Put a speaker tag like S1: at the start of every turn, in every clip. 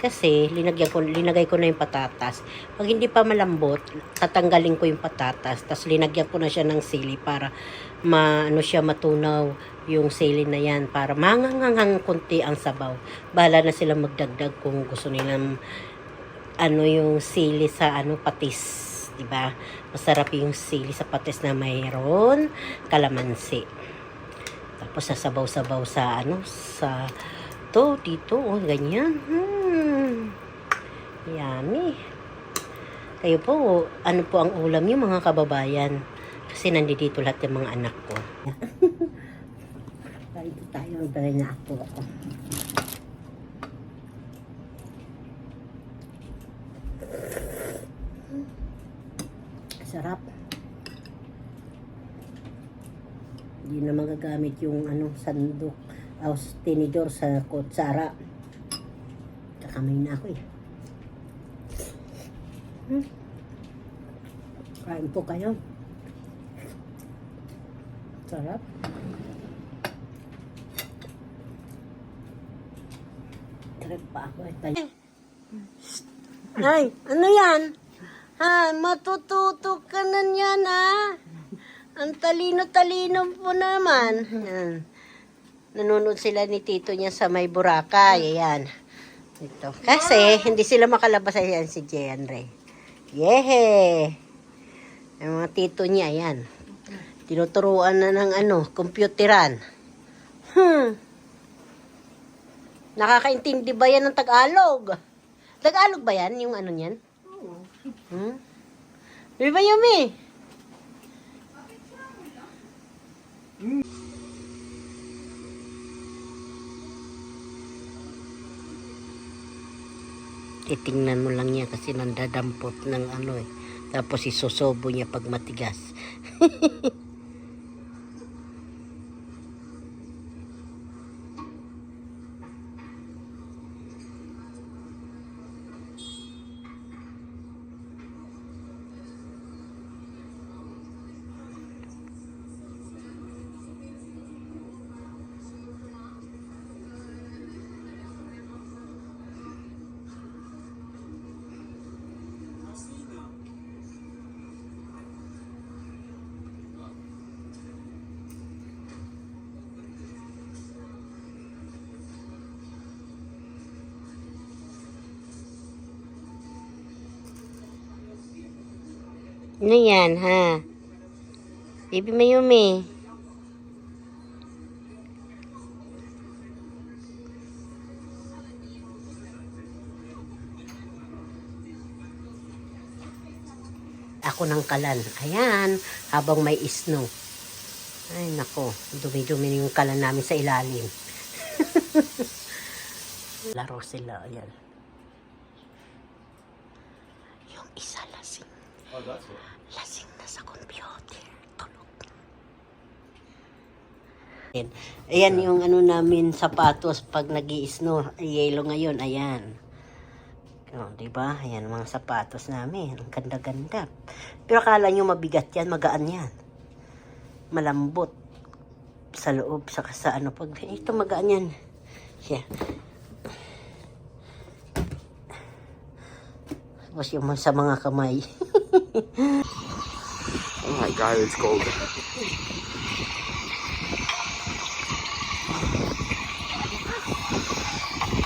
S1: Kasi, linagyan ko, linagay ko na yung patatas. Pag hindi pa malambot, tatanggalin ko yung patatas. Tapos, linagyan ko na siya ng sili para ma, ano siya, matunaw yung sili na yan. Para mangangangang konti ang sabaw. Bahala na sila magdagdag kung gusto nilang ano yung sili sa ano patis. 'di ba? Masarap yung sili sa patis na mayroon kalamansi. Tapos sasabaw-sabaw sa ano sa to dito oh ganyan. Hmm. Yummy. Kayo po, ano po ang ulam niyo mga kababayan? Kasi nandito lahat yung mga anak ko. Dito tayo, na ako. Sarap. Hindi na magagamit yung ano, sandok o tinidor sa kutsara. Kakamay na ako eh. Hmm. Kain po kayo. Sarap. Trip pa ako eh. Tayo. Ay, ano yan? Ha, matututo ka na yan, ha? Ang talino-talino po naman. Yan. Nanonood sila ni tito niya sa may Boracay. Ayan. Ito. Kasi, hindi sila makalabas. Ayan si Jean Ray. Yehe! Yung mga tito niya, ayan. Tinuturuan na ng ano, computeran. Hmm. Nakakaintindi ba yan ng Tagalog? Tagalog ba yan, yung ano niyan? Hmm? Di ba Yumi? Titingnan mo lang niya kasi nandadampot ng ano eh. Tapos isusobo niya pag matigas. Ano yan, ha? Baby Mayumi. Ako ng kalan. Ayan, habang may snow. Ay, nako. Dumi-dumi yung kalan namin sa ilalim. Laro sila, ayan. Yung isa lasing.
S2: Oh, that's it.
S1: Lasing na sa computer. Tulog na. Ayan. Ayan yung ano namin sapatos pag nag snow Yellow ngayon. Ayan. Oh, di ba? Ayan mga sapatos namin. Ang ganda-ganda. Pero akala nyo mabigat yan, magaan yan. Malambot. Sa loob, saka sa ano. Pag ito magaan yan. Yeah. Tapos yung sa mga kamay.
S2: Oh my god, it's cold.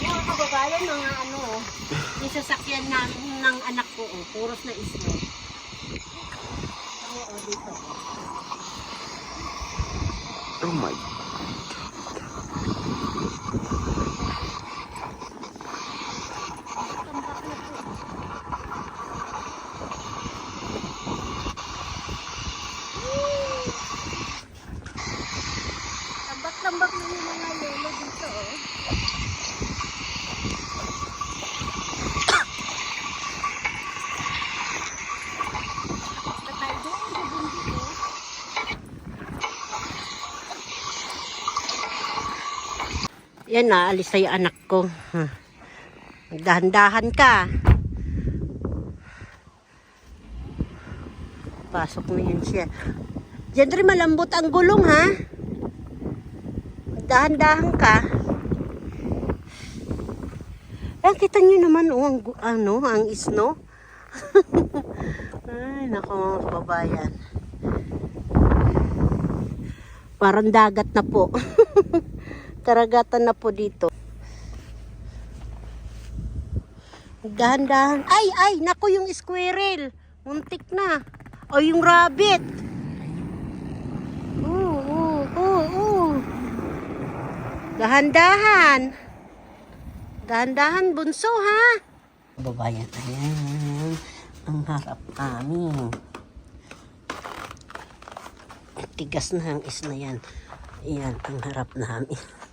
S1: Yung kababayan, mga ano, yung sasakyan na, ng anak ko, oh, puros na isno. Oo, dito.
S2: Oh my.
S1: Tambak-tambak na yung mga lolo dito, oh. Tatay doon, doon dito. Yan na, alis yung anak ko. Huh. Dahan-dahan ka. Pasok na yan siya. Diyan rin malambot ang gulong ha. Dahan-dahan ka. Ah, kita nyo naman, oh, ang, ano, ang isno. Ay, nako mga kababayan. Parang dagat na po. Karagatan na po dito. Dahan-dahan. Ay, ay, nako yung squirrel. Muntik na. O yung rabbit. Oo, oo, oo, oo. Dahan-dahan. Dahan-dahan, bunso, ha? Babayan, ayan. Ang harap namin. Tigas na ang is na yan. Ayan, ang harap namin.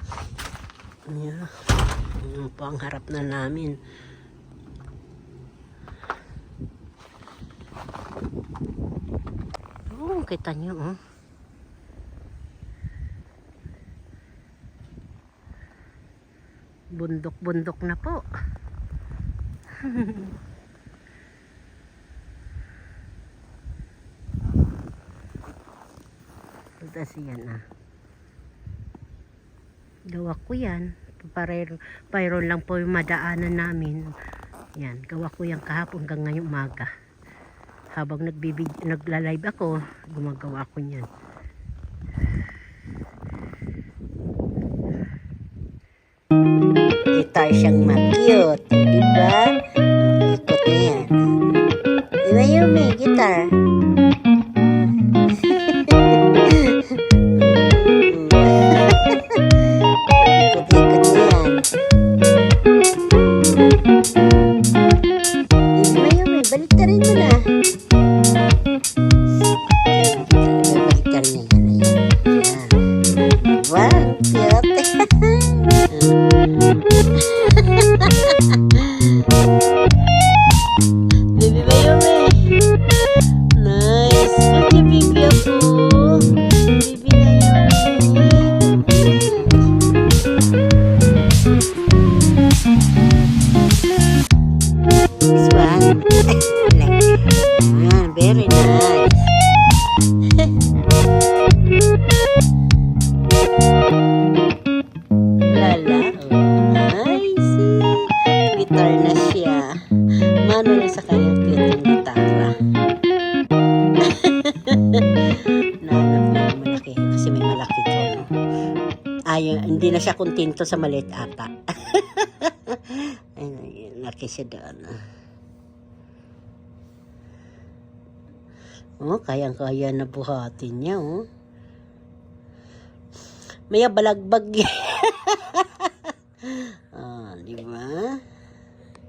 S1: Ayan. Ayan po na namin. Oo, kita nyo, oh. Bundok-bundok na po. Tapos yan ah. Gawa ko yan. Parero, pyro lang po yung madaanan namin. Yan, gawa ko yan kahapon hanggang ngayong umaga. Habang nagbibig, nagla-live ako, gumagawa ko yan. Guitar siyang ma-cute. Diba? Ah, very nice. Lala. Oh, nice. Guitar na siya. Mano na sa kanyang cute yung gitara. Nahanap na malaki. Kasi may malaki to. No? Hindi na siya kontento sa maliit ata. Ay, laki siya doon. Oh, kayang-kaya na buhatin niya, oh. Maya balagbag. ah, di ba?